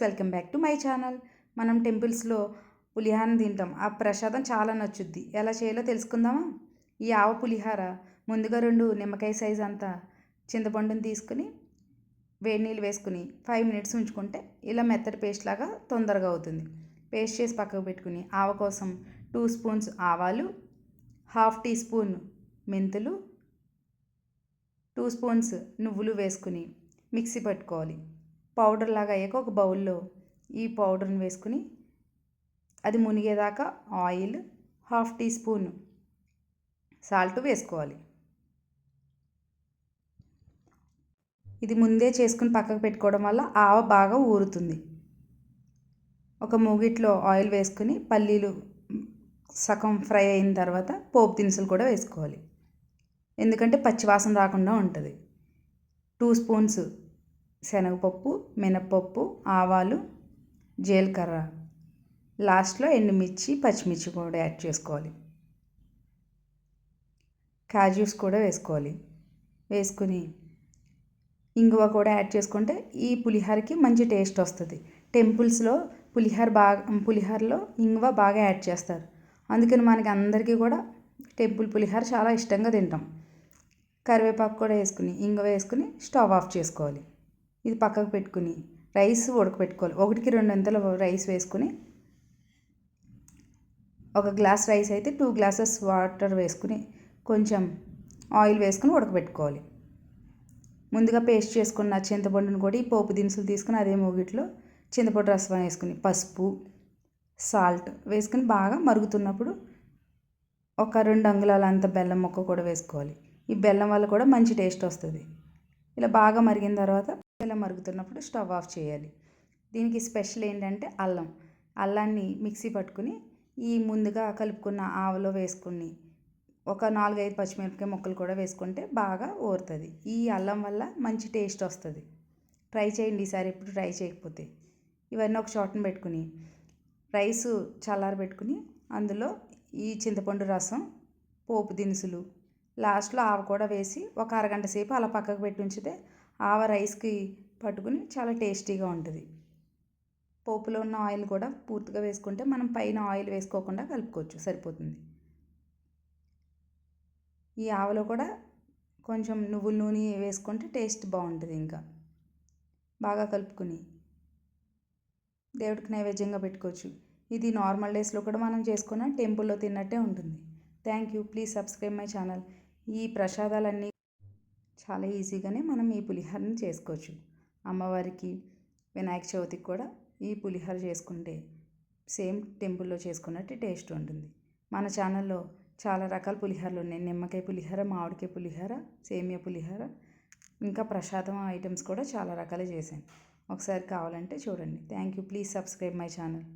Welcome back to my channel. మనం టెంపుల్స్లో పులిహారం తింటాం. ఆ ప్రసాదం చాలా నచ్చుద్ది. ఎలా చేయాలో తెలుసుకుందామా? ఈ ఆవ పులిహార ముందుగా రెండు నిమ్మకాయ సైజ్ అంతా చింతపండుని తీసుకుని వేడి నీళ్ళు వేసుకుని ఫైవ్ మినిట్స్ ఉంచుకుంటే ఇలా మెత్తటి పేస్ట్ లాగా తొందరగా అవుతుంది. పేస్ట్ చేసి పక్కకు పెట్టుకుని ఆవ కోసం టూ స్పూన్స్ ఆవాలు హాఫ్ టీ స్పూన్ మెంతులు టూ స్పూన్స్ నువ్వులు వేసుకుని మిక్సీ పట్టుకోవాలి. పౌడర్ లాగా అయ్యాక ఒక బౌల్లో ఈ పౌడర్ని వేసుకుని అది మునిగేదాకా oil half teaspoon salt వేసుకోవాలి. ఇది ముందే చేసుకుని పక్కకు పెట్టుకోవడం వల్ల ఆవ బాగా ఊరుతుంది. ఒక మూగిట్లో ఆయిల్ వేసుకుని పల్లీలు సగం ఫ్రై అయిన తర్వాత పోపు దినుసులు కూడా వేసుకోవాలి. ఎందుకంటే పచ్చివాసన రాకుండా ఉంటుంది. టూ స్పూన్స్ శనగపప్పు మినప్పప్పు ఆవాలు జీలకర్ర. లాస్ట్లో ఎండుమిర్చి పచ్చిమిర్చి కూడా యాడ్ చేసుకోవాలి. కాజూస్ కూడా వేసుకోవాలి. వేసుకుని ఇంగువ కూడా యాడ్ చేసుకుంటే ఈ పులిహోరకి మంచి టేస్ట్ వస్తుంది. టెంపుల్స్లో పులిహోర బాగా పులిహోరలో ఇంగువ బాగా యాడ్ చేస్తారు. అందుకని మనకి అందరికీ కూడా టెంపుల్ పులిహోర చాలా ఇష్టంగా తింటాం. కరివేపాకు కూడా వేసుకుని ఇంగువ వేసుకుని స్టవ్ ఆఫ్ చేసుకోవాలి. ఇది పక్కకు పెట్టుకుని రైస్ ఉడకపెట్టుకోవాలి ఒకటికి రెండు రైస్ వేసుకుని ఒక గ్లాస్ రైస్ అయితే టూ గ్లాసెస్ వాటర్ వేసుకుని కొంచెం ఆయిల్ వేసుకుని ఉడకబెట్టుకోవాలి. ముందుగా పేస్ట్ చేసుకున్న చింతపండుని కూడా ఈ పోపు దినుసులు తీసుకుని అదే మూగిట్లో చింతపండు రసం వేసుకుని పసుపు సాల్ట్ వేసుకుని బాగా మరుగుతున్నప్పుడు ఒక రెండు అంగుళాల అంత బెల్లం ముక్క కూడా వేసుకోవాలి. ఈ బెల్లం వల్ల కూడా మంచి టేస్ట్ వస్తుంది. ఇలా బాగా మరిగిన తర్వాత ఇలా మరుగుతున్నప్పుడు స్టవ్ ఆఫ్ చేయాలి. దీనికి స్పెషల్ ఏంటంటే అల్లం. అల్లాన్ని మిక్సీ పట్టుకుని ఈ ముందుగా కలుపుకున్న ఆవలో వేసుకుని ఒక నాలుగైదు పచ్చిమిరపకాయ ముక్కలు కూడా వేసుకుంటే బాగా ఊరుతుంది. ఈ అల్లం వల్ల మంచి టేస్ట్ వస్తుంది. ట్రై చేయండి ఈసారి ఎప్పుడు ట్రై చేయకపోతే. ఇవన్నీ ఒక చోటన పెట్టుకుని రైస్ చల్లారబెట్టుకుని అందులో ఈ చింతపండు రసం పోపు దినుసులు లాస్ట్లో ఆవ కూడా వేసి ఒక అరగంట సేపు అలా పక్కకు పెట్టి ఉంచితే ఆవ రైస్కి పట్టుకుని చాలా టేస్టీగా ఉంటుంది. పోపులో ఉన్న ఆయిల్ కూడా పూర్తిగా వేసుకుంటే మనం పైన ఆయిల్ వేసుకోకుండా కలుపుకోవచ్చు సరిపోతుంది. ఈ ఆవలో కూడా కొంచెం నువ్వుల నూనె వేసుకుంటే టేస్ట్ బాగుంటుంది ఇంకా. బాగా కలుపుకుని దేవుడికి నైవేద్యంగా పెట్టుకోవచ్చు. ఇది నార్మల్ డేస్లో కూడా మనం చేసుకున్న టెంపుల్లో తిన్నట్టే ఉంటుంది. Thank you. Please subscribe my channel. ఈ ప్రసాదాలన్నీ చాలా ఈజీగానే మనం ఈ పులిహోరని చేసుకోవచ్చు. అమ్మవారికి వినాయక చవితికి కూడా ఈ పులిహోర చేసుకుంటే సేమ్ టెంపుల్లో చేసుకున్నట్టు టేస్ట్ ఉంటుంది. మన ఛానల్లో చాలా రకాల పులిహోరలు ఉన్నాయి. నిమ్మకాయ పులిహోర మామిడికాయ పులిహోర సేమియా పులిహోర ఇంకా ప్రసాదం ఐటమ్స్ కూడా చాలా రకాలు చేశాను. ఒకసారి కావాలంటే చూడండి. Thank you. Please subscribe my channel.